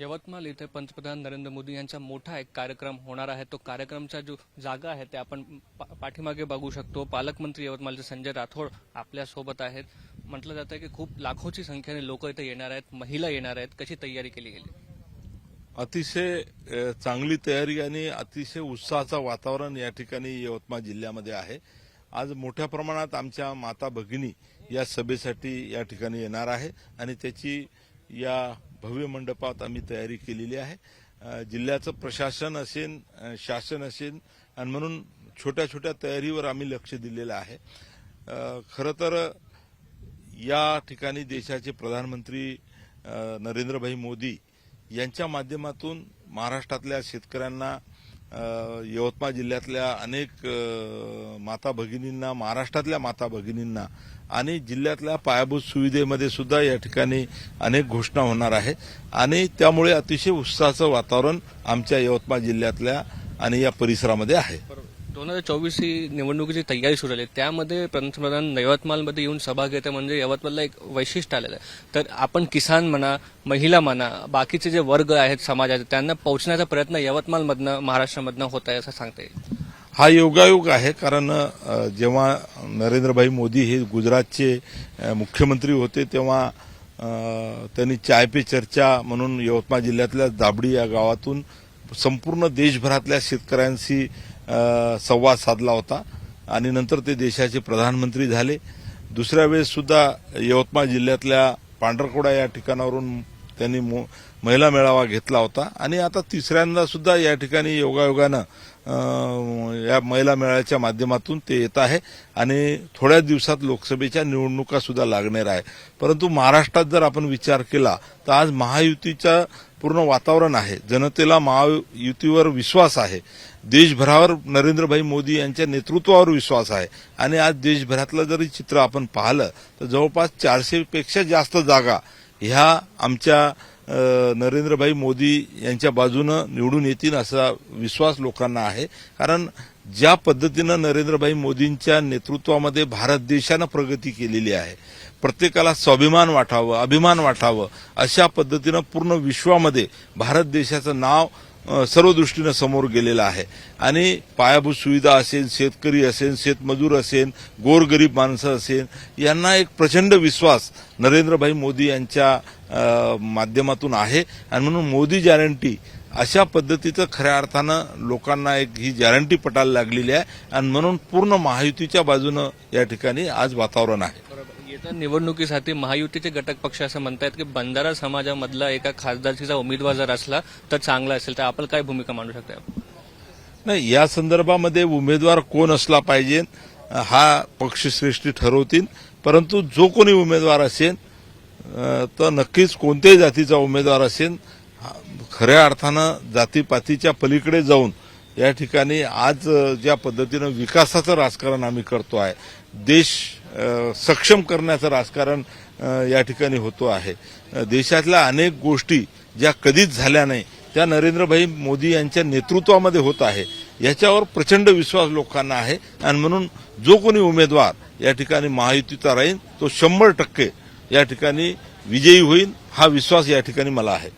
यवतमाळ इथे पंतप्रधान नरेंद्र मोदी यांचा मोठा एक कार्यक्रम होणार आहे. तो कार्यक्रमचा जो जागा आहे ते आपण पा- पाठीमागे बघू शकतो. पालकमंत्री यवतमाळचे संजय राठोड आपल्यासोबत आहेत. म्हटलं जातं की खूप लाखोची संख्येने लोक इथे येणार आहेत महिला येणार आहेत. कशी तयारी केली गेली? अतिशय चांगली तयारी आणि अतिशय उत्साहाचं वातावरण या ठिकाणी यवतमाळ जिल्ह्यामध्ये आहे. आज मोठ्या प्रमाणात आमच्या माता भगिनी या सभेसाठी या ठिकाणी येणार आहे आणि त्याची या भव्य मंडपात आम्ही तयारी केलेली आहे. जिल्ह्याचं प्रशासन असेल शासन असेल आणि म्हणून छोट्या छोट्या तयारीवर आम्ही लक्ष दिलेलं आहे. खरं तर या ठिकाणी देशाचे प्रधानमंत्री नरेंद्रभाई मोदी यांच्या माध्यमातून महाराष्ट्रातल्या शेतकऱ्यांना यवतमाळ जिल्ह्यातल्या अनेक माता भगिनींना महाराष्ट्रातल्या माता भगिनींना आणि जिल्ह्यातल्या पायाभूत सुविधेमध्ये सुद्धा या ठिकाणी अनेक घोषणा होणार आहे. आणि त्यामुळे अतिशय उत्साहाचं वातावरण आमच्या यवतमाळ जिल्ह्यातल्या आणि या परिसरामध्ये आहे. दोन हजार चोवीस ही निवडणुकीची तयारी सुरू झाली त्यामध्ये पंतप्रधान यवतमाळमध्ये येऊन सभा घेते म्हणजे यवतमाळला एक वैशिष्ट्य आलेलं आहे. तर आपण किसान म्हणा महिला म्हणा बाकीचे जे वर्ग आहेत समाजाचे त्यांना पोहोचण्याचा प्रयत्न यवतमाळमधनं महाराष्ट्रामधनं होत आहे असं सांगता येईल. हा योगायोग आहे कारण जेव्हा नरेंद्रभाई मोदी हे गुजरातचे मुख्यमंत्री होते तेव्हा त्यांनी चाय पे चर्चा म्हणून यवतमाळ जिल्ह्यातल्या दाबडी या गावातून संपूर्ण देशभरातल्या शेतकऱ्यांशी संवाद साधला होता आणि नंतर ते देशाचे प्रधानमंत्री झाले. दुसऱ्या वेळेस सुद्धा यवतमाळ जिल्ह्यातल्या पांढरकोडा या ठिकाणावरून त्यांनी मो- महिला मेळावा घेतला होता. आणि आता तिसऱ्यांदा सुद्धा या ठिकाणी योगायोगानं या महिला मेळाव्याच्या माध्यमातून ते येत आहे. आणि थोड्याच दिवसात लोकसभेच्या निवडणुका सुद्धा लागणार आहे. परंतु महाराष्ट्रात जर आपण विचार केला तर आज महायुतीचं पूर्ण वातावरण आहे. जनतेला महायुतीवर विश्वास आहे. देशभरावर नरेंद्रभाई मोदी यांच्या नेतृत्वावर विश्वास आहे. आणि आज देशभरातलं जरी चित्र आपण पाहिलं तर जवळपास चारशेपेक्षा जास्त जागा ह्या आमच्या नरेंद्रभाई मोदी यांच्या बाजूनं निवडून येतील असा विश्वास लोकांना आहे. कारण ज्या पद्धतीनं नरेंद्रभाई मोदींच्या नेतृत्वामध्ये भारत देशानं प्रगती केलेली आहे प्रत्येकाला स्वाभिमान वाटावं अभिमान वाटावं अशा पद्धतीनं पूर्ण विश्वामध्ये भारत देशाचं नाव सर्व दृष्टीनं समोर गेलेलं आहे. आणि पायाभूत सुविधा असेल शेतकरी असेल शेतमजूर असेल गोरगरीब माणसं असेल यांना एक प्रचंड विश्वास नरेंद्रभाई मोदी यांच्या माध्यमातून आहे. आणि म्हणून मोदी गॅरंटी अशा पद्धतीचं खऱ्या अर्थानं लोकांना एक ही गॅरंटी पटायला लागलेली आहे. आणि म्हणून पूर्ण महायुतीच्या बाजूनं या ठिकाणी आज वातावरण आहे. निवडणुकीसाठी महायुतीचे घटक पक्ष असं म्हणतात की बंजारा समाजामधला एका खासदारकीचा उमेदवार जर असला तर चांगला असेल. तर आपण काय भूमिका मांडू शकता? नाही या संदर्भामध्ये उमेदवार कोण असला पाहिजे हा पक्षश्रेष्ठी ठरवतील. परंतु जो कोणी उमेदवार असेल तर नक्कीच कोणत्याही जातीचा उमेदवार असेल हा खऱ्या अर्थानं जातीपातीच्या पलीकडे जाऊन या ठिकाणी आज ज्या पद्धतीनं विकासाचं राजकारण आम्ही करतो आहे देश सक्षम करण्याचं राजकारण या ठिकाणी होतो आहे. देशातल्या अनेक गोष्टी ज्या कधीच झाल्या नाही त्या नरेंद्रभाई मोदी यांच्या नेतृत्वामध्ये होत आहे. याच्यावर प्रचंड विश्वास लोकांना आहे. आणि म्हणून जो कोणी उमेदवार या ठिकाणी महायुतीचा राहील तो शंभर टक्के या ठिकाणी विजयी होईल हा विश्वास या ठिकाणी मला आहे.